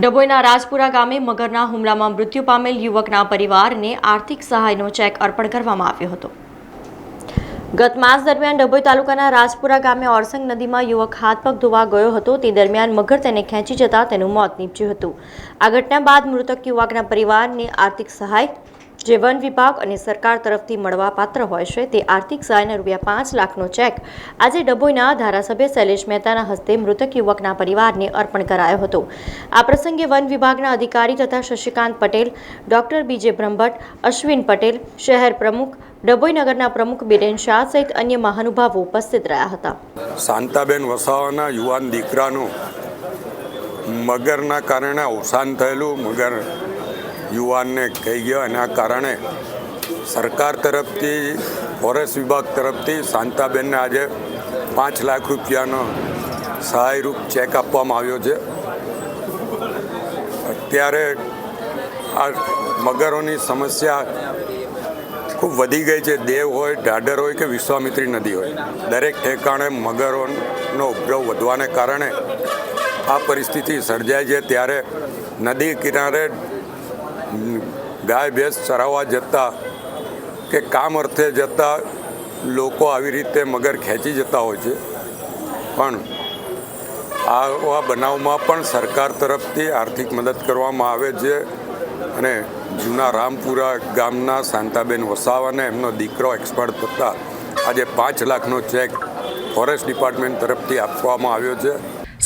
ડભોઈના રાજપુરા ગામે મગરના હુમલામાં મૃત્યુ પામેલ યુવકના પરિવારને આર્થિક સહાયનો ચેક અર્પણ કરવામાં આવ્યો હતો. ગત માસ દરમિયાન ડભોઈ તાલુકાના રાજપુરા ગામે ઓરસંગ નદીમાં યુવક હાથ પગ ધોવા ગયો હતો. તે દરમિયાન મગર તેને ખેંચી જતા તેનું મોત નીપજ્યું હતું. આ ઘટના બાદ મૃતક યુવકના પરિવારને આર્થિક સહાય જે વન વિભાગ અને સરકાર તરફથી મળવા પાત્ર હોય છે, તે આર્થિક સહાયના રૂપિયા પાંચ લાખનો ચેક આજે ડભોઈના ધારાસભ્ય શૈલેષ મહેતાના હસ્તે મૃતક યુવકના પરિવારને અર્પણ કરાયો હતો. આ પ્રસંગે વન વિભાગના અધિકારી તથા શશિકાંત પટેલ, ડોક્ટર બીજે બ્રહ્મભટ્ટ, અશ્વિન પટેલ, શહેર પ્રમુખ, ડભોઈ નગરના પ્રમુખ બિરેન શાહ સહિત અન્ય મહાનુભાવો ઉપસ્થિત રહ્યા હતા. શાંતાબેન વસાવાના યુવાન દીકરાનું મગરના કારણે અવસાન થયેલું, મગર યુવાનને કહી ગયો એના કારણે સરકાર તરફથી, ફોરેસ્ટ વિભાગ તરફથી શાંતાબેનને આજે પાંચ લાખ રૂપિયાનો સહાયરૂપ ચેક આપવામાં આવ્યો છે. અત્યારે આ મગરોની સમસ્યા ખૂબ વધી ગઈ છે. દેવ હોય ઢાઢર હોય કે વિશ્વામિત્રી નદી હોય. દરેક ઠેકાણે મગરોનો ઉપદ્રવ વધવાને કારણે આ પરિસ્થિતિ સર્જાય છે. ત્યારે નદી કિનારે ગાય ભેંસ ચરાવવા જતા કે કામ અર્થે જતા લોકો આવી રીતે મગર ખેંચી જતા હોય છે. પણ આવા બનાવમાં પણ સરકાર તરફથી આર્થિક મદદ કરવામાં આવે છે અને જૂના રામપુરા ગામના શાંતાબેન વસાવાને એમનો દીકરો એક્સપર્ટ થતાં આજે પાંચ લાખનો ચેક ફોરેસ્ટ ડિપાર્ટમેન્ટ તરફથી આપવામાં આવ્યો છે.